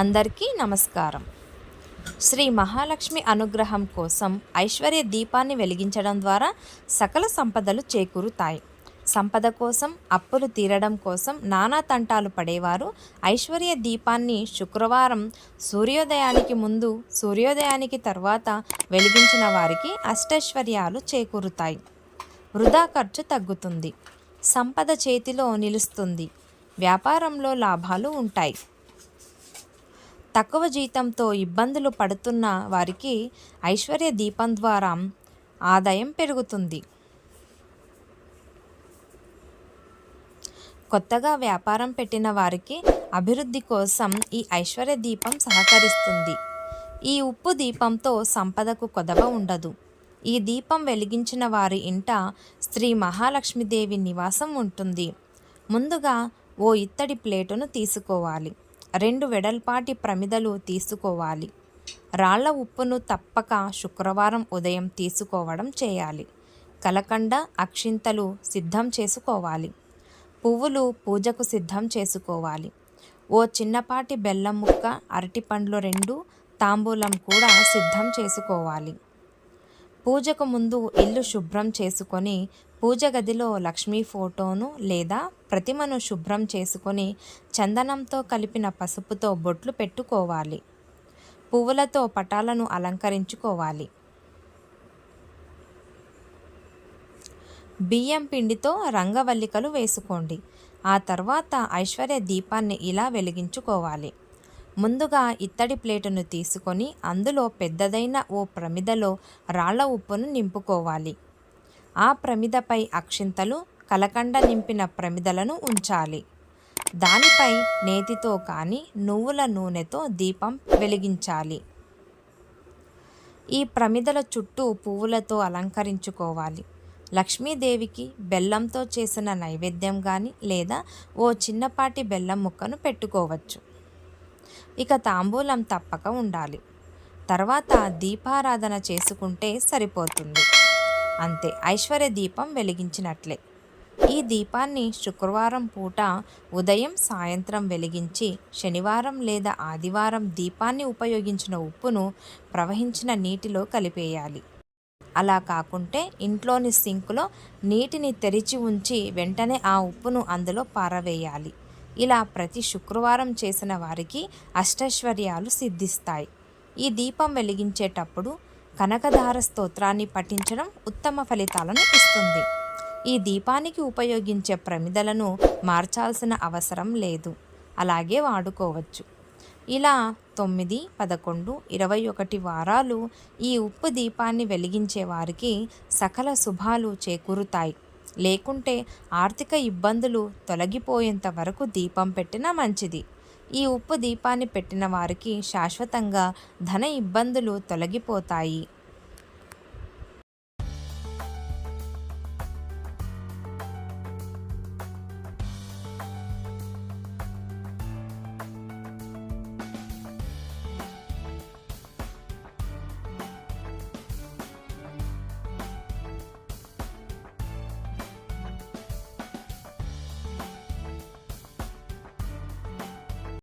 అందరికీ నమస్కారం. శ్రీ మహాలక్ష్మి అనుగ్రహం కోసం ఐశ్వర్య దీపాన్ని వెలిగించడం ద్వారా సకల సంపదలు చేకూరుతాయి. సంపద కోసం అప్పులు తీరడం కోసం నానా తంటాలు పడేవారు ఐశ్వర్య దీపాన్ని శుక్రవారం సూర్యోదయానికి ముందు సూర్యోదయానికి తర్వాత వెలిగించిన వారికి అష్టైశ్వర్యాలు చేకూరుతాయి. వృధా ఖర్చు తగ్గుతుంది. సంపద చేతిలో నిలుస్తుంది. వ్యాపారంలో లాభాలు ఉంటాయి. తక్కువ జీతంతో ఇబ్బందులు పడుతున్న వారికి ఐశ్వర్య దీపం ద్వారా ఆదాయం పెరుగుతుంది. కొత్తగా వ్యాపారం పెట్టిన వారికి అభివృద్ధి కోసం ఈ ఐశ్వర్య దీపం సహకరిస్తుంది. ఈ ఉప్పు దీపంతో సంపదకు కొదవ ఉండదు. ఈ దీపం వెలిగించిన వారి ఇంట శ్రీ మహాలక్ష్మీదేవి నివాసం ఉంటుంది. ముందుగా ఓ ఇత్తడి ప్లేటును తీసుకోవాలి. రెండు వెడల్పాటి ప్రమిదలు తీసుకోవాలి. రాళ్ళ ఉప్పును తప్పక శుక్రవారం ఉదయం తీసుకోవడం చేయాలి. కలకండ అక్షింతలు సిద్ధం చేసుకోవాలి. పువ్వులు పూజకు సిద్ధం చేసుకోవాలి. ఓ చిన్నపాటి బెల్లం ముక్క అరటిపండ్లు రెండు తాంబూలం కూడా సిద్ధం చేసుకోవాలి. పూజకు ముందు ఇల్లు శుభ్రం చేసుకొని పూజ గదిలో లక్ష్మీ ఫోటోను లేదా ప్రతిమను శుభ్రం చేసుకొని చందనంతో కలిపిన పసుపుతో బొట్లు పెట్టుకోవాలి. పువ్వులతో పటాలను అలంకరించుకోవాలి. బియ్యం పిండితో రంగవల్లికలు వేసుకోండి. ఆ తర్వాత ఐశ్వర్య దీపాన్ని ఇలా వెలిగించుకోవాలి. ముందుగా ఇత్తడి ప్లేటును తీసుకొని అందులో పెద్దదైన ఓ ప్రమిదలో రాళ్ళ ఉప్పును నింపుకోవాలి. ఆ ప్రమిదపై అక్షింతలు కలకండ నింపిన ప్రమిదలను ఉంచాలి. దానిపై నేతితో కానీ నువ్వుల నూనెతో దీపం వెలిగించాలి. ఈ ప్రమిదల చుట్టూ పువ్వులతో అలంకరించుకోవాలి. లక్ష్మీదేవికి బెల్లంతో చేసిన నైవేద్యం కానీ లేదా ఓ చిన్నపాటి బెల్లం ముక్కను పెట్టుకోవచ్చు. ఇక తాంబూలం తప్పక ఉండాలి. తర్వాత దీపారాధన చేసుకుంటే సరిపోతుంది. అంతే. ఐశ్వర్య దీపం వెలిగించినట్లే. ఈ దీపాన్ని శుక్రవారం పూట ఉదయం సాయంత్రం వెలిగించి శనివారం లేదా ఆదివారం దీపాన్ని ఉపయోగించిన ఉప్పును ప్రవహించిన నీటిలో కలిపేయాలి. అలా కాకుంటే ఇంట్లోని సింకులో నీటిని తెరిచి ఉంచి వెంటనే ఆ ఉప్పును అందులో పారవేయాలి. ఇలా ప్రతి శుక్రవారం చేసిన వారికి అష్టైశ్వర్యాలు సిద్ధిస్తాయి. ఈ దీపం వెలిగించేటప్పుడు కనకధార స్తోత్రాన్ని పఠించడం ఉత్తమ ఫలితాలను ఇస్తుంది. ఈ దీపానికి ఉపయోగించే ప్రమిదలను మార్చాల్సిన అవసరం లేదు. అలాగే వాడుకోవచ్చు. ఇలా తొమ్మిది పదకొండు ఇరవై ఒకటి వారాలు ఈ ఉప్పు దీపాన్ని వెలిగించే వారికి సకల శుభాలు చేకూరుతాయి. లేకుంటే ఆర్థిక ఇబ్బందులు తొలగిపోయేంత వరకు దీపం పెట్టినా మంచిది. ఈ ఉప్పు దీపాన్ని పెట్టిన వారికి శాశ్వతంగా ధన ఇబ్బందులు తొలగిపోతాయి.